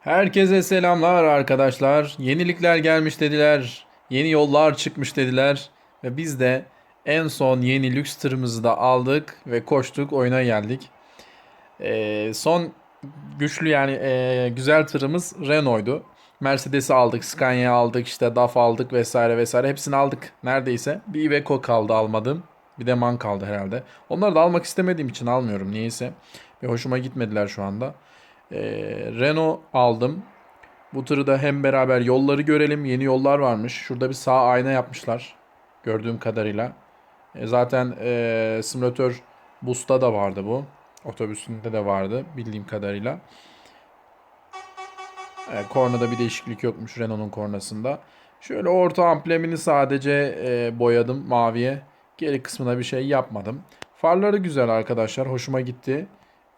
Herkese selamlar arkadaşlar. Yenilikler gelmiş dediler. Yeni yollar çıkmış dediler. Ve biz de en son yeni lüks tırımızı da aldık ve koştuk oyuna geldik. Ee, son güçlü yani e, güzel tırımız Renault'du. Mercedes'i aldık, Scania aldık, işte DAF aldık vesaire vesaire. Hepsini aldık neredeyse. Bir Iveco kaldı almadım. Bir de MAN kaldı herhalde. Onları da almak istemediğim için almıyorum niyeyse. Bir hoşuma gitmediler şu anda. Ee, Renault aldım. Bu tırı da hem beraber yolları görelim. Yeni yollar varmış. Şurada bir sağ ayna yapmışlar. Gördüğüm kadarıyla. E, zaten e, simülatör bus'ta da vardı bu. Otobüsünde de vardı bildiğim kadarıyla. E, kornada bir değişiklik yokmuş Renault'un kornasında. Şöyle orta amblemini sadece e, boyadım maviye. Geri kısmına bir şey yapmadım. Farları güzel arkadaşlar. Hoşuma gitti.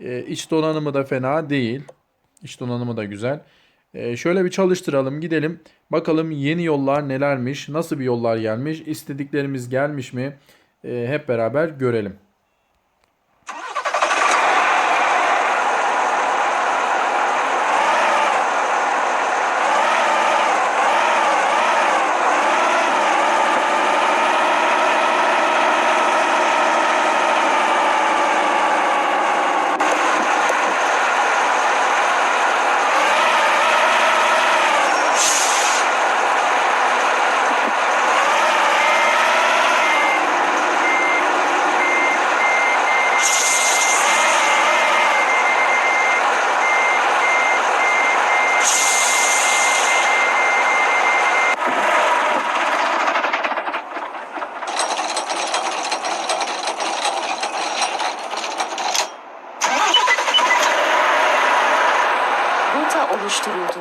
E, iç donanımı da fena değil. İç donanımı da güzel. E, şöyle bir çalıştıralım gidelim. Bakalım yeni yollar nelermiş. Nasıl bir yollar gelmiş. istediklerimiz gelmiş mi? E, hep beraber görelim. Oluşturuldu.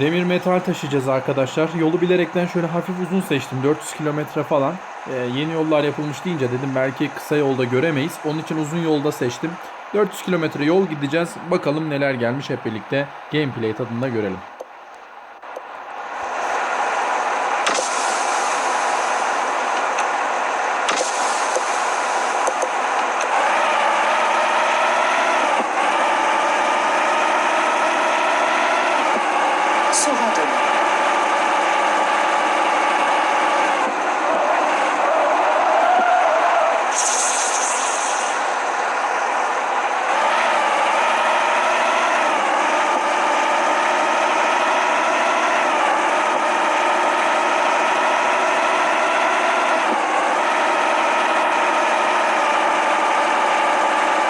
Demir metal taşıyacağız arkadaşlar. Yolu bilerekten şöyle hafif uzun seçtim. 400 kilometre falan. Ee, yeni yollar yapılmış deyince dedim belki kısa yolda göremeyiz. Onun için uzun yolda seçtim. 400 kilometre yol gideceğiz. Bakalım neler gelmiş hep birlikte gameplay tadında görelim. Sola dön.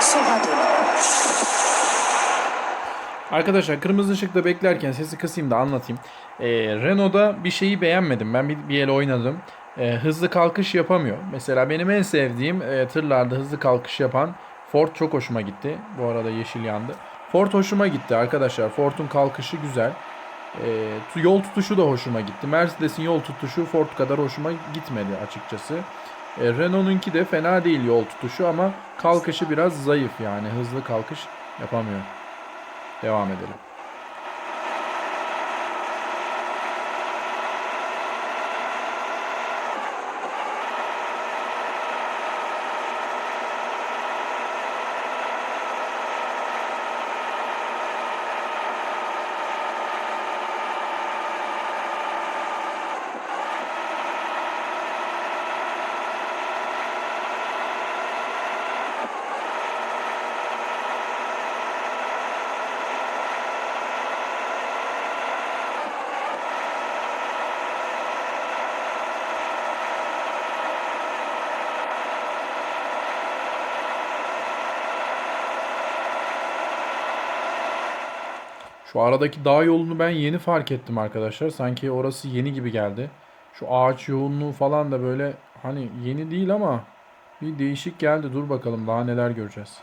Sola dön. Arkadaşlar kırmızı ışıkta beklerken sesi kısayım da anlatayım. Ee, Renault'da bir şeyi beğenmedim. Ben bir, bir el oynadım. Ee, hızlı kalkış yapamıyor. Mesela benim en sevdiğim e, tırlarda hızlı kalkış yapan Ford çok hoşuma gitti. Bu arada yeşil yandı. Ford hoşuma gitti arkadaşlar. Ford'un kalkışı güzel. Tu- yol tutuşu da hoşuma gitti. Mercedes'in yol tutuşu Ford kadar hoşuma gitmedi açıkçası. Ee, Renault'unki de fena değil yol tutuşu ama kalkışı biraz zayıf yani hızlı kalkış yapamıyor. Devam edelim. Şu aradaki dağ yolunu ben yeni fark ettim arkadaşlar. Sanki orası yeni gibi geldi. Şu ağaç yoğunluğu falan da böyle hani yeni değil ama bir değişik geldi. Dur bakalım daha neler göreceğiz.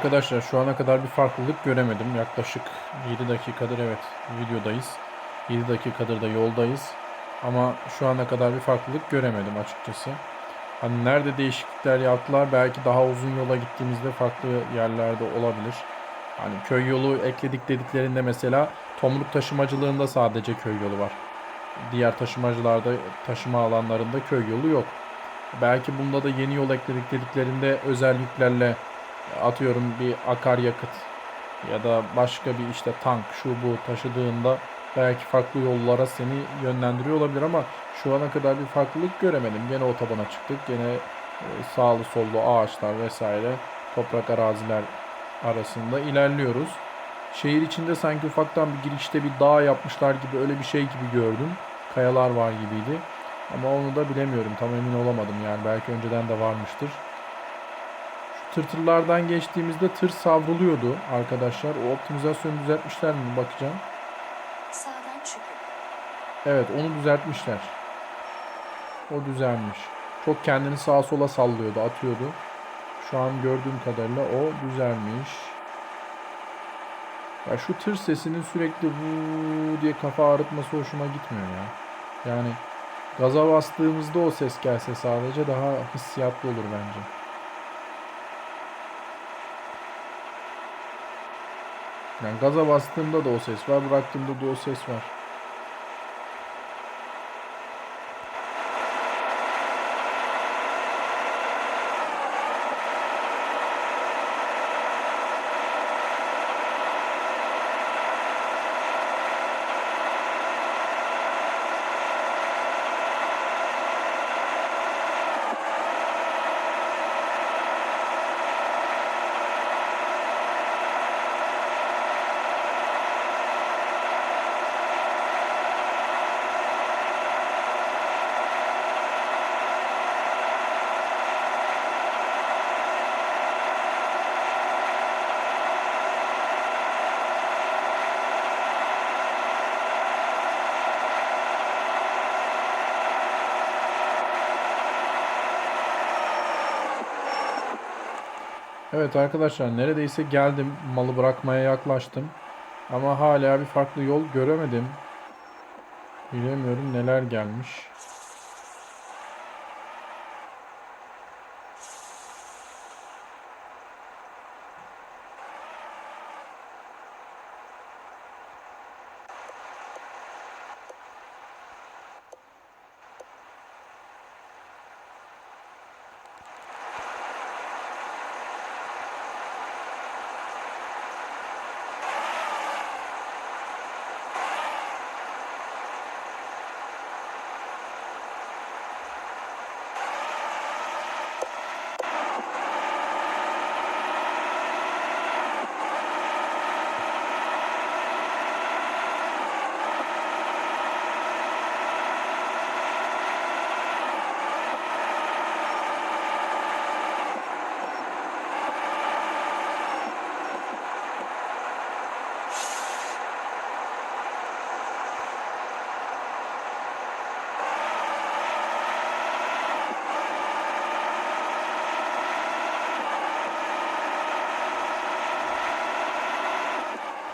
Arkadaşlar şu ana kadar bir farklılık göremedim. Yaklaşık 7 dakikadır evet videodayız. 7 dakikadır da yoldayız. Ama şu ana kadar bir farklılık göremedim açıkçası. Hani nerede değişiklikler yaptılar belki daha uzun yola gittiğimizde farklı yerlerde olabilir. Hani köy yolu ekledik dediklerinde mesela tomruk taşımacılığında sadece köy yolu var. Diğer taşımacılarda taşıma alanlarında köy yolu yok. Belki bunda da yeni yol ekledik dediklerinde özel yüklerle atıyorum bir akaryakıt ya da başka bir işte tank şu bu taşıdığında belki farklı yollara seni yönlendiriyor olabilir ama şu ana kadar bir farklılık göremedim. Gene otobana çıktık. Gene e, sağlı sollu ağaçlar vesaire toprak araziler arasında ilerliyoruz. Şehir içinde sanki ufaktan bir girişte bir dağ yapmışlar gibi öyle bir şey gibi gördüm. Kayalar var gibiydi. Ama onu da bilemiyorum. Tam emin olamadım yani. Belki önceden de varmıştır. Tırtırlardan geçtiğimizde tır savruluyordu arkadaşlar. O optimizasyonu düzeltmişler mi bakacağım. Sağdan çıkın. Evet onu düzeltmişler. O düzelmiş. Çok kendini sağa sola sallıyordu, atıyordu. Şu an gördüğüm kadarıyla o düzelmiş. Ya şu tır sesinin sürekli vuu diye kafa ağrıtması hoşuma gitmiyor ya. Yani gaza bastığımızda o ses gelse sadece daha hissiyatlı olur bence. Yani gaza bastığımda da o ses var, bıraktığımda da o ses var. Evet arkadaşlar neredeyse geldim. Malı bırakmaya yaklaştım. Ama hala bir farklı yol göremedim. Bilemiyorum neler gelmiş.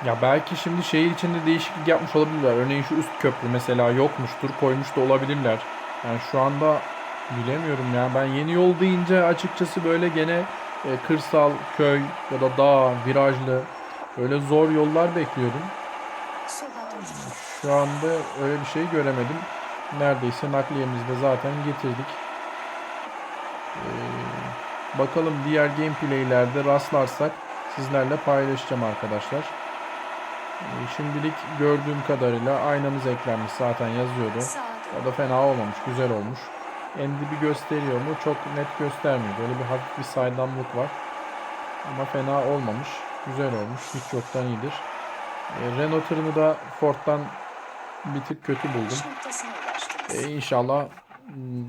Ya belki şimdi şehir içinde değişiklik yapmış olabilirler. Örneğin şu üst köprü mesela yokmuştur, koymuş da olabilirler. Yani şu anda bilemiyorum ya. Ben yeni yol deyince açıkçası böyle gene e, kırsal, köy ya da dağ, virajlı böyle zor yollar bekliyordum. Şu anda öyle bir şey göremedim. Neredeyse nakliyemizi de zaten getirdik. Ee, bakalım diğer gameplaylerde rastlarsak sizlerle paylaşacağım arkadaşlar. Ee, şimdilik gördüğüm kadarıyla aynamız eklenmiş zaten yazıyordu. O da fena olmamış, güzel olmuş. Endip'i gösteriyor mu? Çok net göstermiyor. Böyle bir hafif bir saydamlık var. Ama fena olmamış. Güzel olmuş. Hiç yoktan iyidir. Ee, Renault tırını da Ford'dan bir tık kötü buldum. Ee, inşallah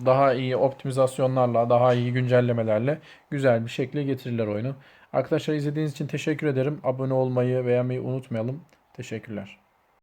daha iyi optimizasyonlarla, daha iyi güncellemelerle güzel bir şekilde getirirler oyunu. Arkadaşlar izlediğiniz için teşekkür ederim. Abone olmayı, beğenmeyi unutmayalım. Teşekkürler.